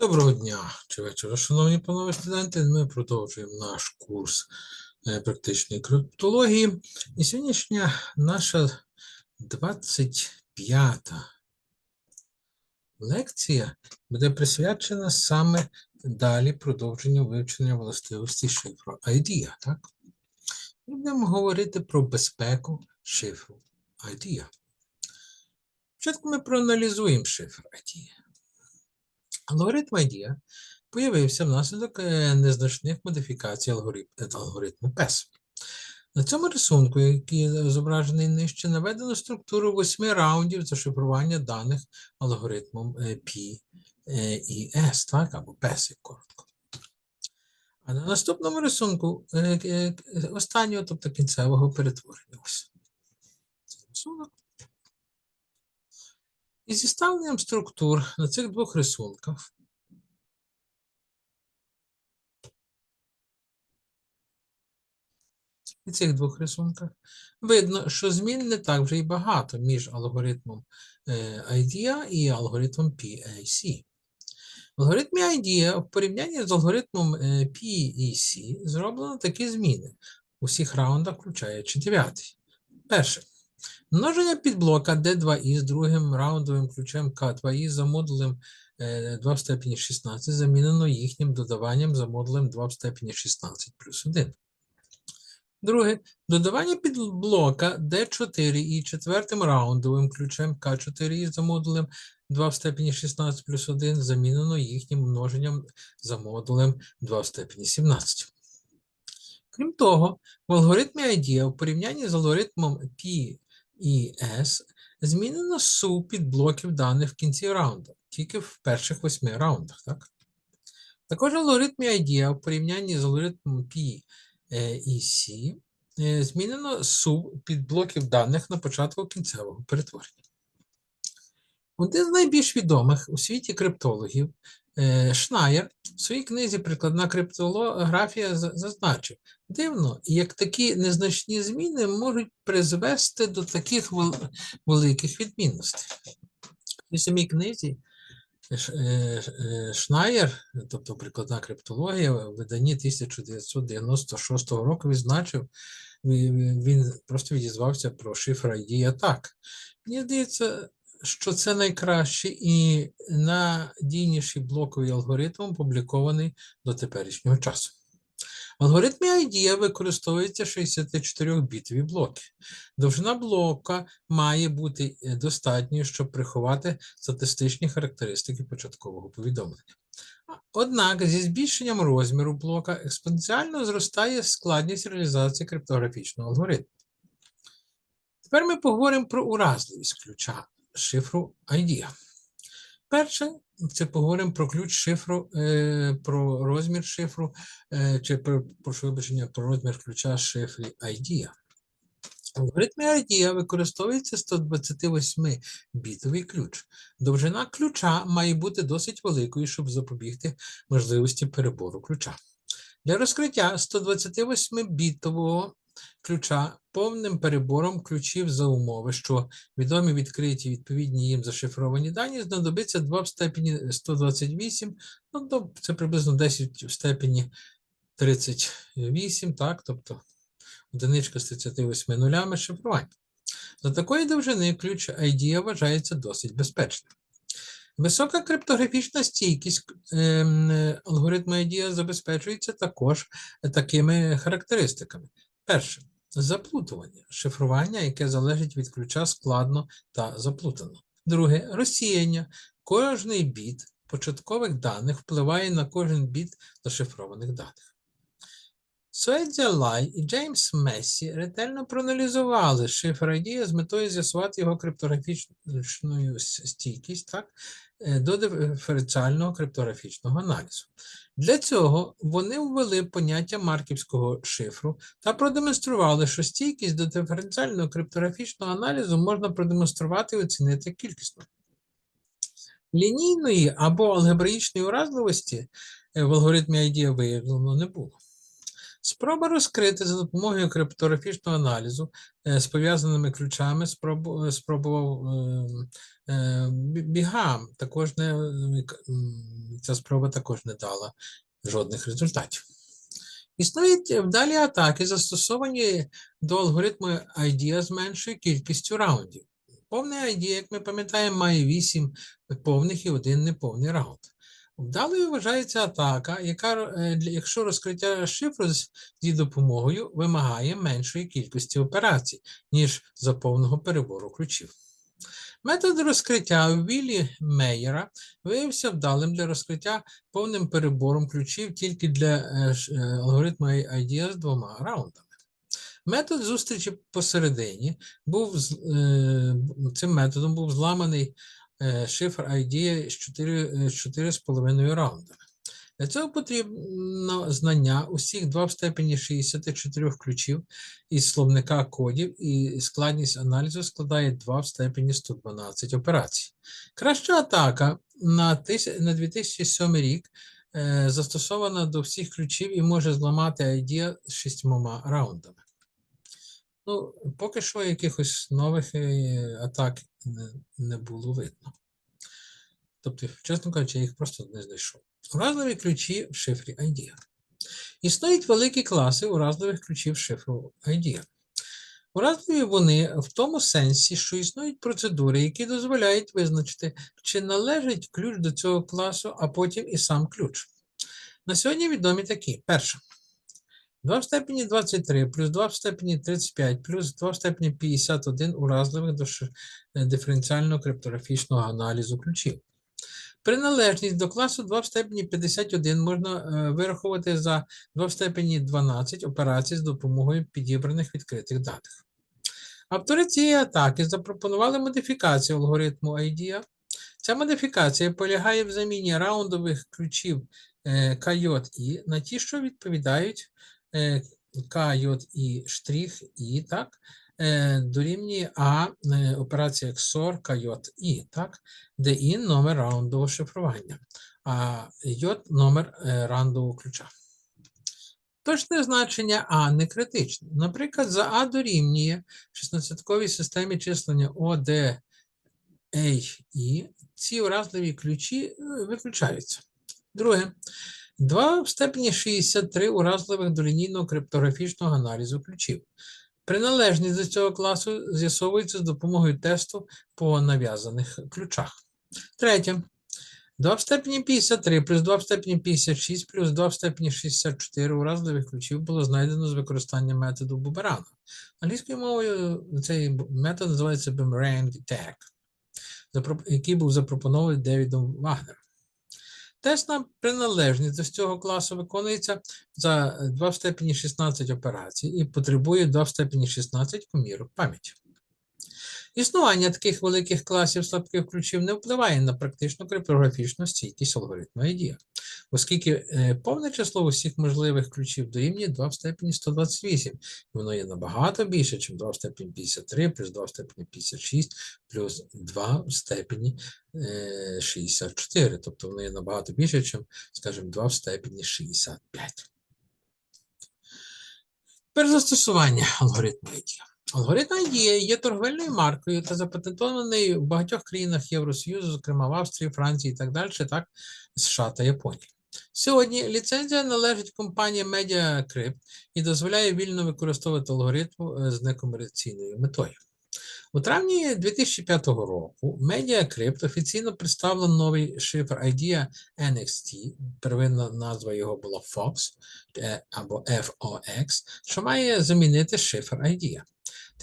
Доброго дня чи вечора, шановні панове студенти. Ми продовжуємо наш курс е, практичної криптології. І сьогоднішня наша 25-та лекція буде присвячена саме далі продовженню вивчення властивості шифру IDEA. Так? Ми будемо говорити про безпеку шифру IDEA. Спочатку ми проаналізуємо шифр IDEA. Алгоритм IDEA появився внаслідок е, незначних модифікацій е, алгоритму PES. На цьому рисунку, який зображений нижче, наведено структуру восьми раундів зашифрування даних алгоритмом е, P е, і S, так, або PES, як коротко. А на наступному рисунку е, е, е, останнього, тобто кінцевого перетворення. Ось. Рисунок. І зі ставленням структур на цих двох рисунках і цих двох рисунках видно, що змін не так вже й багато між алгоритмом е, IDEA і алгоритмом PAC. В алгоритмі IDEA в порівнянні з алгоритмом е, PEC зроблено такі зміни у всіх раундах, включаючи дев'ятий. Перше. Множення підблока D2i з другим раундовим ключем K2i за модулем е, 2 в степені 16 замінено їхнім додаванням за модулем 2 в степені 16 плюс 1. Друге. Додавання підблока D4 і четвертим раундовим ключем K4i за модулем 2 в степені 16 плюс 1 замінено їхнім множенням за модулем 2 в степені 17. Крім того, в алгоритмі IDEA в порівнянні з алгоритмом P і S змінено під підблоків даних в кінці раунду, тільки в перших восьми раундах. Так? Також алгоритм IDEA в порівнянні з алгоритмом P е, і C е, змінено сув підблоків даних на початку кінцевого перетворення. Один з найбільш відомих у світі криптологів е, Шнайер в своїй книзі Прикладна криптографія зазначив, дивно, як такі незначні зміни можуть призвести до таких великих відмінностей. У самій книзі е, е, Шнайер, тобто прикладна криптологія, в виданні 1996 року відзначив, він просто відізвався про шифр ID атак. Мені здається, що це найкращий і надійніший блоковий алгоритм, опублікований до теперішнього часу. В алгоритмі IDEA використовуються 64-бітові блоки. Довжина блока має бути е, достатньою, щоб приховати статистичні характеристики початкового повідомлення. Однак зі збільшенням розміру блока експоненціально зростає складність реалізації криптографічного алгоритму. Тепер ми поговоримо про уразливість ключа шифру IDEA. Перше, це поговоримо про ключ шифру, е, про розмір шифру, е, чи про, прошу вибачення, про розмір ключа шифрі IDEA. В алгоритмі IDEA використовується 128-бітовий ключ. Довжина ключа має бути досить великою, щоб запобігти можливості перебору ключа. Для розкриття 128-бітового ключа повним перебором ключів за умови, що відомі відкриті відповідні їм зашифровані дані, знадобиться 2 в степені 128, ну, це приблизно 10 в степені 38, так, тобто одиничка з 38 нулями шифрування. За такої довжини ключ IDEA вважається досить безпечним. Висока криптографічна стійкість ем, алгоритму IDEA забезпечується також такими характеристиками. Перше заплутування, шифрування, яке залежить від ключа складно та заплутано. Друге розсіяння. Кожний біт початкових даних впливає на кожен біт зашифрованих даних. Суедзя Лай і Джеймс Мессі ретельно проаналізували шифр IDEA з метою з'ясувати його криптографічну стійкість так, е, до диференціального криптографічного аналізу. Для цього вони ввели поняття марківського шифру та продемонстрували, що стійкість до диференціального криптографічного аналізу можна продемонструвати і оцінити кількісно. Лінійної або алгебраїчної уразливості е, в алгоритмі IDEA виявлено не було. Спроба розкрити за допомогою криптографічного аналізу е, з пов'язаними ключами е, спробував е, е, бігам. Також не ця спроба також не дала жодних результатів. Існують вдалі атаки, застосовані до алгоритму IDEA з меншою кількістю раундів. Повний IDEA, як ми пам'ятаємо, має 8 повних і один неповний раунд. Вдалою вважається атака, яка, е, якщо розкриття шифру з її допомогою вимагає меншої кількості операцій, ніж за повного перебору ключів. Метод розкриття Віллі Мейєра виявився вдалим для розкриття повним перебором ключів тільки для е, е, алгоритму IDEA з двома раундами. Метод зустрічі посередині був цим методом був зламаний шифр ID з 4,5 раунда. Для цього потрібно знання усіх 2 в степені 64 ключів із словника кодів, і складність аналізу складає 2 в степені 112 операцій. Краща атака на, 2007 рік е, застосована до всіх ключів і може зламати ID з шістьмома раундами. Ну, поки що якихось нових е, атак не, було видно. Тобто, чесно кажучи, я їх просто не знайшов. Уразливі ключі в шифрі IDEA. Існують великі класи уразливих ключів шифру IDEA. Уразливі вони в тому сенсі, що існують процедури, які дозволяють визначити, чи належить ключ до цього класу, а потім і сам ключ. На сьогодні відомі такі. Перше. 2 в степені 23 плюс 2 в степені 35 плюс 2 в степені 51 уразливих до е, диференціального криптографічного аналізу ключів. Приналежність до класу 2 в степені 51 можна е, вирахувати за 2 в степені 12 операцій з допомогою підібраних відкритих даних. Автори цієї атаки запропонували модифікацію алгоритму IDEA. Ця модифікація полягає в заміні раундових ключів е, KJ на ті, що відповідають е, KJ штрих І, так, е, дорівнює А е, операція XOR KJ так, де І номер раундового шифрування, а J номер раундового ключа. Точне значення А не критичне. Наприклад, за А дорівнює в 16-ковій системі числення ОД і ці уразливі ключі виключаються. Друге. 2 в степені 63 уразливих до лінійного криптографічного аналізу ключів. Приналежність до цього класу з'ясовується з допомогою тесту по нав'язаних ключах. Третє. 2 в степені 53 плюс 2 в степені 56 плюс 2 в степені 64 уразливих ключів було знайдено з використанням методу бумеранга. Англійською мовою цей метод називається Boomerang запро- який був запропонований Девідом Вагнером. Тест на приналежність до цього класу виконується за 2 в степені 16 операцій і потребує 2 в степені 16 комірок пам'яті. Існування таких великих класів слабких ключів не впливає на практичну криптографічну стійкість алгоритму IDEA, оскільки е, повне число усіх можливих ключів дорівнює 2 в степені 128, і воно є набагато більше, ніж 2 в степені 53, плюс 2 в степені 56, плюс 2 в степені е, 64. Тобто воно є набагато більше, ніж, скажімо, 2 в степені 65. Тепер застосування алгоритму IDEA. Алгоритм IDEA є торговельною маркою та запатентований в багатьох країнах Євросоюзу, зокрема в Австрії, Франції і так далі, так США та Японії. Сьогодні ліцензія належить компанії MediaCrypt і дозволяє вільно використовувати алгоритм е, з некомерційною метою. У травні 2005 року MediaCrypt офіційно представив новий шифр IDEA NXT, первинна назва його була FOX е, або FOX, що має замінити шифр IDEA.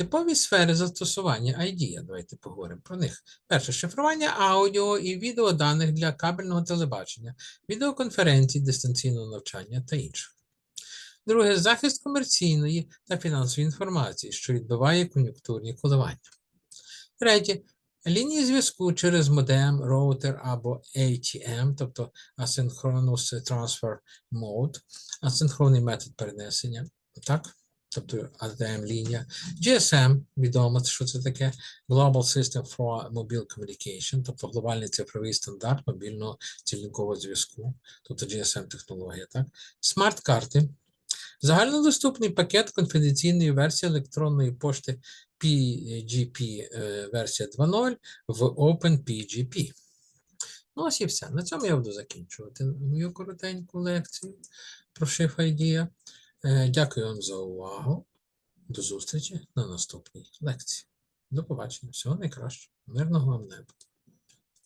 Типові сфери застосування IDEA, давайте поговоримо про них. Перше шифрування аудіо і відеоданих для кабельного телебачення, відеоконференцій, дистанційного навчання та інших. Друге захист комерційної та фінансової інформації, що відбиває кон'юнктурні коливання. Третє лінії зв'язку через модем, роутер або ATM, тобто Asynchronous Transfer Mode, асинхронний метод перенесення. Так? Тобто ATM-лінія, GSM, відомо, що це таке, Global System for Mobile Communication, тобто глобальний цифровий стандарт мобільного цільникового зв'язку, тобто GSM-технологія, так? Смарт-карти, Загальнодоступний пакет конфіденційної версії електронної пошти PGP е, версія 2.0 в OpenPGP. Ну, ось і все. На цьому я буду закінчувати мою коротеньку лекцію про шиф IDEA. Е, Дякую вам за увагу. До зустрічі на наступній лекції. До побачення. Всього найкращого. Мирного вам неба.